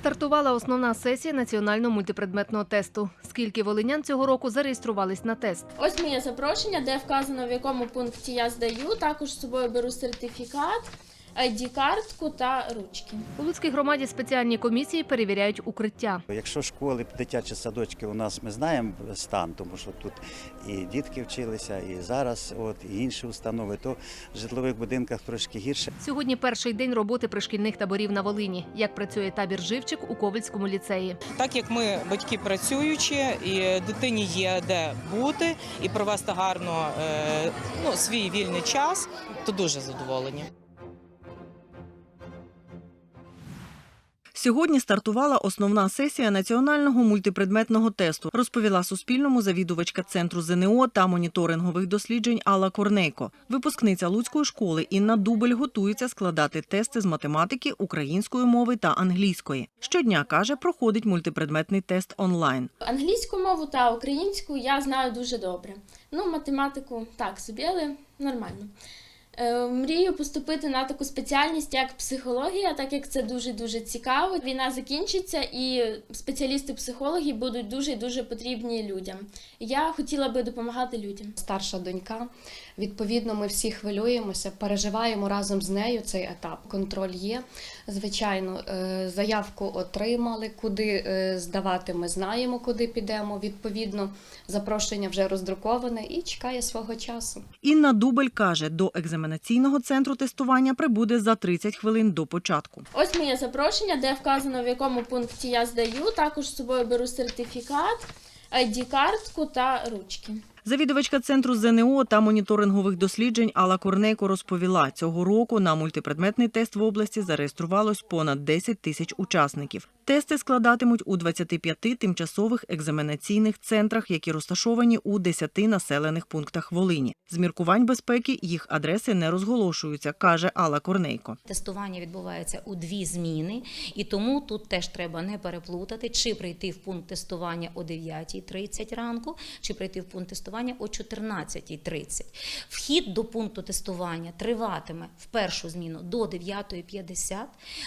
Стартувала основна сесія національного мультипредметного тесту. Скільки волинян цього року зареєструвались на тест? Ось моє запрошення, де вказано в якому пункті я здаю. Також з собою беру сертифікат, ID-картку та ручки. У Луцькій громаді спеціальні комісії перевіряють укриття. Якщо школи, дитячі садочки у нас ми знаємо стан, тому що тут і дітки вчилися, і зараз, от і інші установи, то в житлових будинках трошки гірше. Сьогодні перший день роботи пришкільних таборів на Волині. Як працює табір Живчик у Ковальському ліцеї. Так як ми батьки працюючі, і дитині є де бути і провести гарно е, ну, свій вільний час, то дуже задоволені. Сьогодні стартувала основна сесія національного мультипредметного тесту, розповіла Суспільному завідувачка центру ЗНО та моніторингових досліджень Алла Корнейко. Випускниця Луцької школи Інна Дубель готується складати тести з математики, української мови та англійської. Щодня каже, проходить мультипредметний тест онлайн. Англійську мову та українську я знаю дуже добре. Ну, математику так собі, але нормально. Е, Мрію поступити на таку спеціальність, як психологія, так як це дуже дуже цікаво. Війна закінчиться, і спеціалісти-психологи будуть дуже дуже потрібні людям. Я хотіла би допомагати людям. старша донька. Відповідно, ми всі хвилюємося, переживаємо разом з нею цей етап. Контроль є. Звичайно, е, заявку отримали, куди е, здавати. Ми знаємо, куди підемо. Відповідно, запрошення вже роздруковане і чекає свого часу. Інна Дубель каже, до екзаменаційного центру тестування прибуде за 30 хвилин до початку. Ось моє запрошення, де вказано в якому пункті я здаю. Також з собою беру сертифікат, ID-картку та ручки. Завідувачка центру ЗНО та моніторингових досліджень Алла Корнейко розповіла, цього року на мультипредметний тест в області зареєструвалось понад 10 тисяч учасників. Тести складатимуть у 25 тимчасових екзаменаційних центрах, які розташовані у 10 населених пунктах Волині. З міркувань безпеки їх адреси не розголошуються, каже Алла Корнейко. Тестування відбувається у дві зміни, і тому тут теж треба не переплутати, чи прийти в пункт тестування о 9.30 ранку, чи прийти в пункт тестування о 14.30. Вхід до пункту тестування триватиме в першу зміну до 9.50,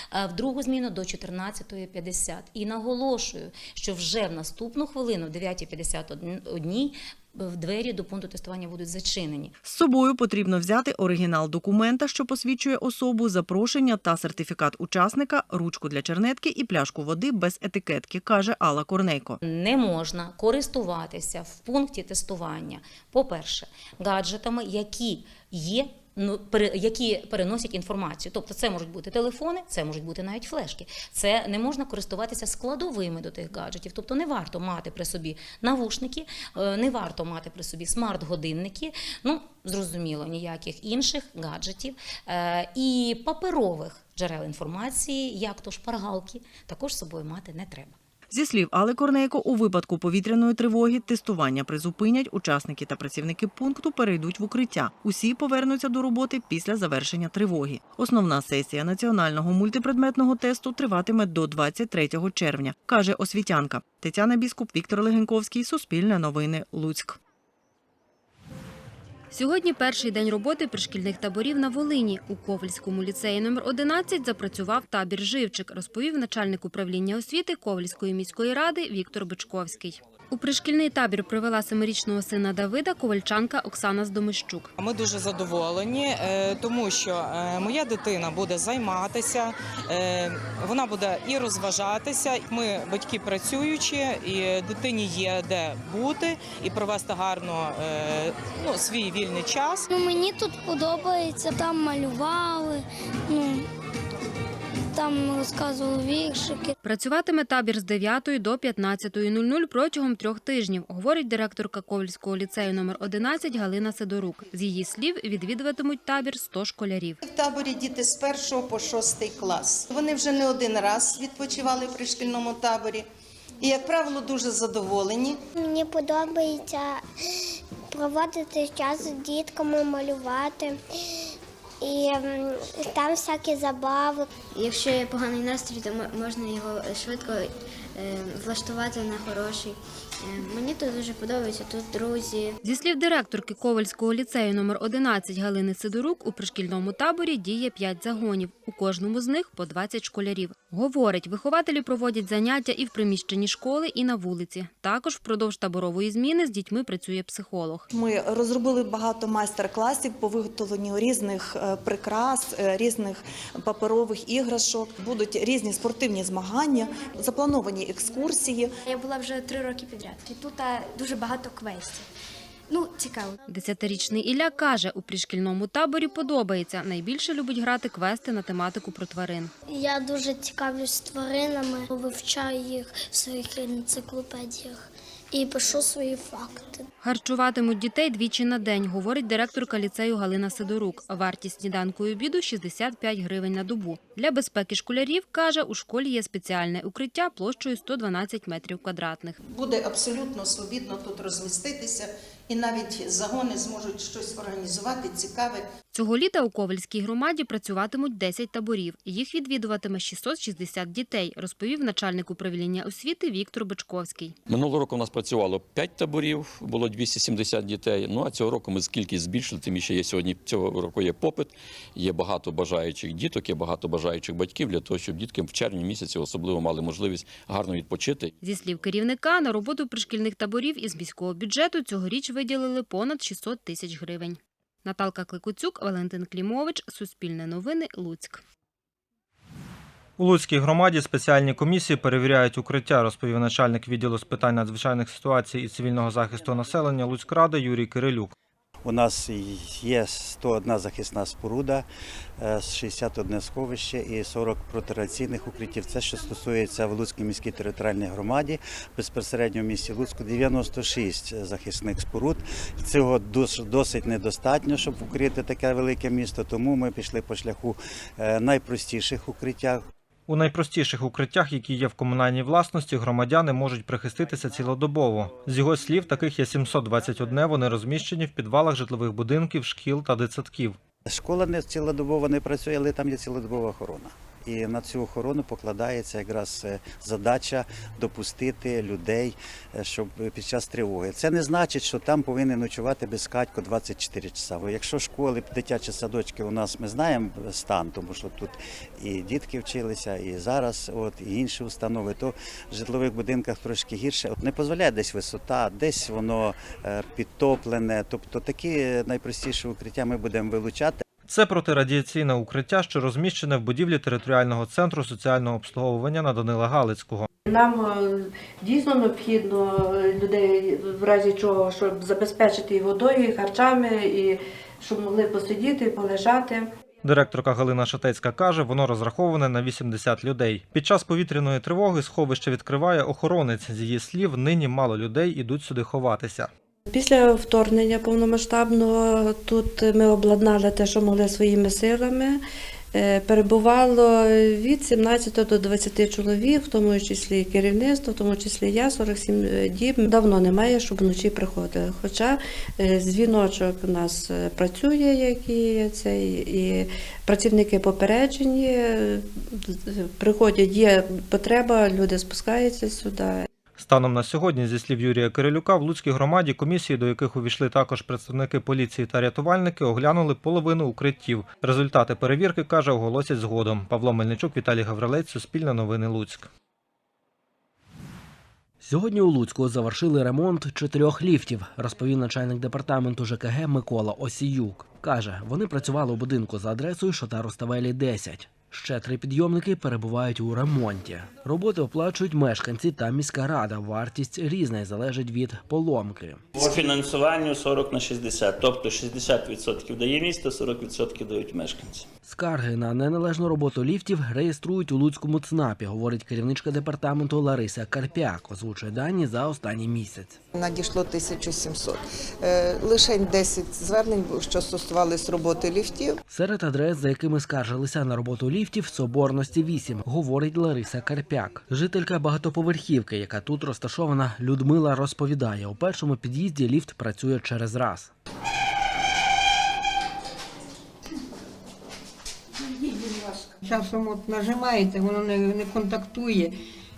а в другу зміну до 14.50. І наголошую, що вже в наступну хвилину, в 9.51, в двері до пункту тестування будуть зачинені. З собою потрібно взяти оригінал документа, що посвідчує особу, запрошення та сертифікат учасника, ручку для чернетки і пляшку води без етикетки, каже Алла Корнейко. Не можна користуватися в пункті тестування, по-перше, гаджетами, які є. Ну, які переносять інформацію, тобто це можуть бути телефони, це можуть бути навіть флешки. Це не можна користуватися складовими до тих гаджетів. Тобто не варто мати при собі навушники, е, не варто мати при собі смарт-годинники. Ну зрозуміло, ніяких інших гаджетів е, і паперових джерел інформації, як то шпаргалки, також з собою мати не треба. Зі слів Али Корнейко, у випадку повітряної тривоги тестування призупинять, учасники та працівники пункту перейдуть в укриття. Усі повернуться до роботи після завершення тривоги. Основна сесія національного мультипредметного тесту триватиме до 23 червня, каже освітянка. Тетяна Біскуп, Віктор Легенковський, Суспільне новини, Луцьк. Сьогодні перший день роботи пришкільних таборів на Волині. У Ковальському ліцеї номер 11 запрацював табір Живчик, розповів начальник управління освіти Ковальської міської ради Віктор Бичковський. У пришкільний табір привела семирічного сина Давида ковальчанка Оксана Здомищук. Ми дуже задоволені, е, тому що е, моя дитина буде займатися, е, вона буде і розважатися. Ми батьки працюючі, і дитині є де бути і провести гарно ну, свій вільний час. Ну, мені тут подобається, там малювали, ну, там розказували віршики. Працюватиме табір з 9 до 15.00 протягом трьох тижнів, говорить директорка Ковальського ліцею номер 11 Галина Сидорук. З її слів, відвідуватимуть табір 100 школярів. В таборі діти з 1 по 6 клас. Вони вже не один раз відпочивали в пришкільному таборі і, як правило, дуже задоволені. Мені подобається проводити час з дітками, малювати. І там всякі забави. Якщо є поганий настрій, то можна його швидко е, влаштувати на хороший. Мені тут дуже подобається, тут друзі. Зі слів директорки Ковальського ліцею номер 11 Галини Сидорук, у пришкільному таборі діє 5 загонів. У кожному з них по 20 школярів. Говорить, вихователі проводять заняття і в приміщенні школи, і на вулиці. Також впродовж таборової зміни з дітьми працює психолог. Ми розробили багато майстер-класів по виготовленню різних е, прикрас, е, різних паперових іграшок. Будуть різні спортивні змагання, заплановані екскурсії. Я була вже три роки підряд. І тут е, дуже багато квестів. Ну, цікаво. Десятирічний Ілля каже, у пришкільному таборі подобається. Найбільше любить грати квести на тематику про тварин. Я дуже цікавлюсь тваринами, вивчаю їх в своїх енциклопедіях і пишу свої факти. Харчуватимуть дітей двічі на день, говорить директорка ліцею Галина Сидорук. Вартість сніданку і обіду – 65 гривень на добу. Для безпеки школярів, каже, у школі є спеціальне укриття площею 112 метрів квадратних. Буде абсолютно свобідно тут розміститися, і навіть загони зможуть щось організувати цікаве. Цього літа у Ковальській громаді працюватимуть 10 таборів. Їх відвідуватиме 660 дітей, розповів начальник управління освіти Віктор Бечковський. Минулого року у нас працювало 5 таборів, було 270 дітей. Ну а цього року ми кількість збільшили, тим більше є сьогодні цього року є попит, є багато бажаючих діток, є багато бажаючих батьків для того, щоб дітки в червні місяці особливо мали можливість гарно відпочити. Зі слів керівника, на роботу пришкільних таборів із міського бюджету цьогоріч виділили понад 600 тисяч гривень. Наталка Кликуцюк, Валентин Клімович, Суспільне новини, Луцьк. У Луцькій громаді спеціальні комісії перевіряють укриття, розповів начальник відділу з питань надзвичайних ситуацій і цивільного захисту населення Луцькради Юрій Кирилюк. У нас є 101 захисна споруда, е, 61 сховище і 40 протираційних укриттів. Це що стосується в Луцькій міській територіальній громаді, безпосередньо в місті Луцьку 96 захисних споруд. Цього досить недостатньо, щоб укрити таке велике місто. Тому ми пішли по шляху е, найпростіших укриттях. У найпростіших укриттях, які є в комунальній власності, громадяни можуть прихиститися цілодобово. З його слів, таких є 721, вони розміщені в підвалах житлових будинків, шкіл та дитсадків. Школа не цілодобово не працює, але там є цілодобова охорона. І на цю охорону покладається якраз е, задача допустити людей, е, щоб під час тривоги. Це не значить, що там повинен ночувати безкатько 24 часа. Бо якщо школи, дитячі садочки у нас ми знаємо стан, тому що тут і дітки вчилися, і зараз, от і інші установи, то в житлових будинках трошки гірше. От Не дозволяє десь висота, десь воно е, підтоплене. Тобто такі найпростіші укриття ми будемо вилучати. Це протирадіаційне укриття, що розміщене в будівлі територіального центру соціального обслуговування на Данила Галицького. Нам е, дійсно необхідно е, людей в разі чого, щоб забезпечити і водою, і харчами, і щоб могли посидіти, полежати. Директорка Галина Шатецька каже, воно розраховане на 80 людей. Під час повітряної тривоги сховище відкриває охоронець. З її слів, нині мало людей ідуть сюди ховатися. Після вторгнення повномасштабного тут ми обладнали те, що могли своїми силами. Е, Перебувало від 17 до 20 чоловік, в тому числі керівництво, в тому числі я 47 діб. Давно немає, щоб вночі приходили. Хоча е, дзвіночок у нас е, працює, який цей, і працівники попереджені, е, приходять, є потреба, люди спускаються сюди. Станом на сьогодні, зі слів Юрія Кирилюка, в Луцькій громаді комісії, до яких увійшли також представники поліції та рятувальники, оглянули половину укриттів. Результати перевірки, каже, оголосять згодом. Павло Мельничук, Віталій Гаврилець, Суспільне новини Луцьк. Сьогодні у Луцьку завершили ремонт чотирьох ліфтів, розповів начальник департаменту ЖКГ Микола Осіюк. Каже, вони працювали у будинку за адресою Шота Ставелі 10. Ще три підйомники перебувають у ремонті. Роботи оплачують мешканці та міська рада. Вартість різна і залежить від поломки. По фінансуванню 40 на 60, тобто 60% дає місто, 40% дають мешканці. Скарги на неналежну роботу ліфтів реєструють у Луцькому ЦНАПі, говорить керівничка департаменту Лариса Карпяк. Озвучує дані за останній місяць. Надійшло 1700. Е, Лише 10 звернень, що стосувались роботи ліфтів. Серед адрес, за якими скаржилися на роботу ліфтів, Соборності 8, говорить Лариса Карпяк. Жителька багатоповерхівки, яка тут розташована, Людмила розповідає, у першому під'їзді ліфт працює через раз. Часом от нажимаєте, воно не, не контактує.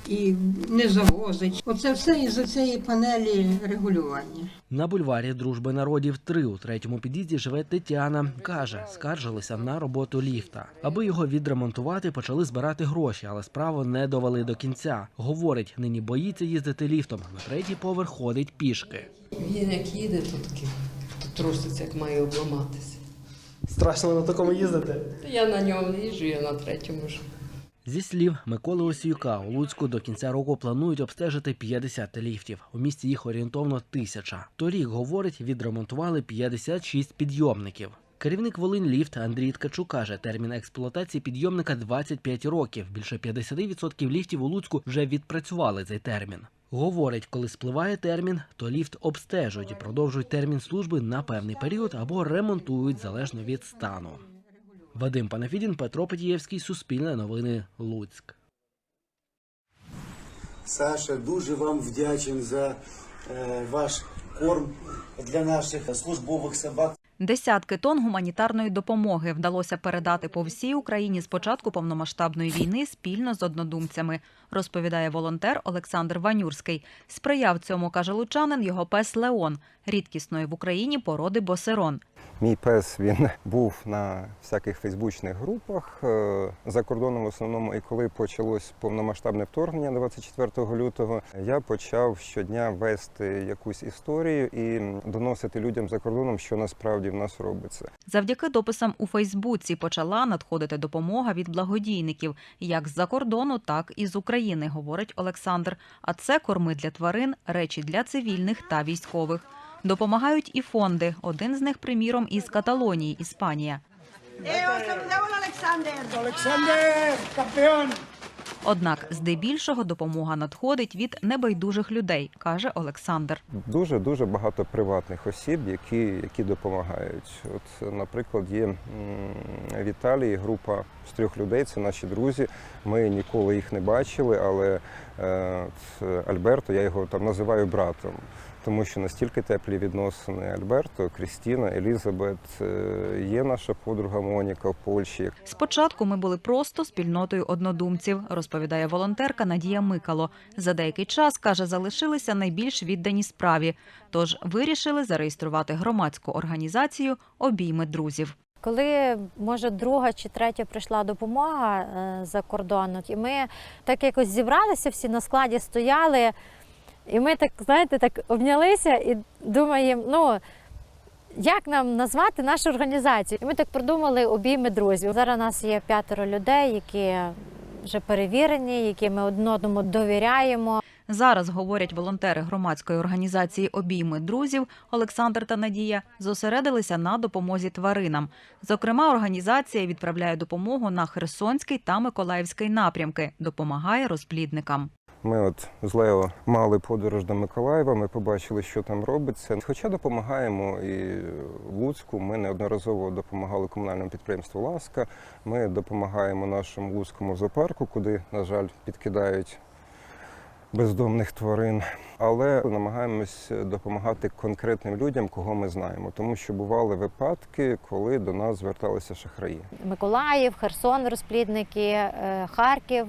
І не завозить. Оце все із цієї панелі регулювання. На бульварі Дружби народів 3 у третьому під'їзді живе Тетяна. Каже, скаржилися на роботу ліфта. Аби його відремонтувати, почали збирати гроші, але справу не довели до кінця. Говорить, нині боїться їздити ліфтом. На третій поверх ходить пішки. Він як їде, то таки то труситься, як має обламатися. Страшно на такому їздити. Я на ньому не їжджу, я на третьому ж. Зі слів Миколи Осіюка, у Луцьку до кінця року планують обстежити 50 ліфтів. У місті їх орієнтовно тисяча. Торік, говорить, відремонтували 56 підйомників. Керівник Волинь Ліфт Андрій Ткачук каже, термін експлуатації підйомника 25 років. Більше 50% ліфтів у Луцьку вже відпрацювали цей термін. Говорить, коли спливає термін, то ліфт обстежують і продовжують термін служби на певний період або ремонтують залежно від стану. Вадим Панафідін, Петро Петієвський, Суспільне новини, Луцьк. Саша, дуже вам вдячен за е, ваш корм для наших службових собак. Десятки тонн гуманітарної допомоги вдалося передати по всій Україні з початку повномасштабної війни спільно з однодумцями, розповідає волонтер Олександр Ванюрський. Сприяв цьому, каже лучанин, його пес Леон, рідкісної в Україні породи босерон. Мій пес він був на всяких фейсбучних групах е, за кордоном в основному. І коли почалось повномасштабне вторгнення 24 лютого, я почав щодня вести якусь історію і доносити людям за кордоном, що насправді в нас робиться. Завдяки дописам у Фейсбуці почала надходити допомога від благодійників, як з-за кордону, так і з України, говорить Олександр. А це корми для тварин, речі для цивільних та військових. Допомагають і фонди. Один з них, приміром, із Каталонії, Іспанія. Олександр, кампіон! Однак, здебільшого допомога надходить від небайдужих людей, каже Олександр. Дуже дуже багато приватних осіб, які, які допомагають. От, наприклад, є в Італії група з трьох людей. Це наші друзі. Ми ніколи їх не бачили, але е, Альберто, я його там називаю братом. Тому що настільки теплі відносини Альберто, Крістіна, Елізабет, е, є наша подруга Моніка в Польщі. Спочатку ми були просто спільнотою однодумців, розповідає волонтерка Надія Микало. За деякий час каже, залишилися найбільш віддані справі. Тож вирішили зареєструвати громадську організацію Обійми друзів. Коли може друга чи третя прийшла допомога е, за кордону, і ми так якось зібралися, всі на складі стояли, і ми так, знаєте, так обнялися і думаємо, ну як нам назвати нашу організацію? І ми так придумали обійми друзів. Зараз у нас є п'ятеро людей, які вже перевірені, які ми одне одному довіряємо. Зараз говорять волонтери громадської організації Обійми друзів Олександр та Надія зосередилися на допомозі тваринам. Зокрема, організація відправляє допомогу на Херсонський та Миколаївський напрямки, допомагає розплідникам. Ми от з Лео мали подорож до Миколаєва, ми побачили, що там робиться. Хоча допомагаємо і Луцьку. Ми неодноразово допомагали комунальному підприємству Ласка. Ми допомагаємо нашому Луцькому зоопарку, куди, на жаль, підкидають бездомних тварин. Але намагаємось допомагати конкретним людям, кого ми знаємо, тому що бували випадки, коли до нас зверталися шахраї. Миколаїв, Херсон, розплідники, е, Харків.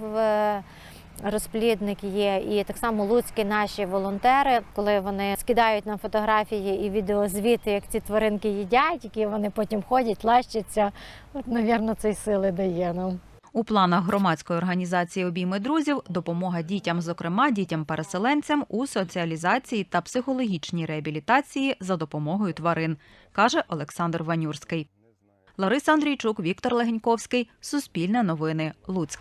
Розплідник є, і так само луцькі наші волонтери, коли вони скидають нам фотографії і відеозвіти, як ці тваринки їдять, які вони потім ходять, лащаться. От, навірно, це й сили дає нам. У планах громадської організації Обійми друзів допомога дітям, зокрема дітям-переселенцям у соціалізації та психологічній реабілітації за допомогою тварин, каже Олександр Ванюрський. Лариса Андрійчук, Віктор Легеньковський. Суспільне новини. Луцьк.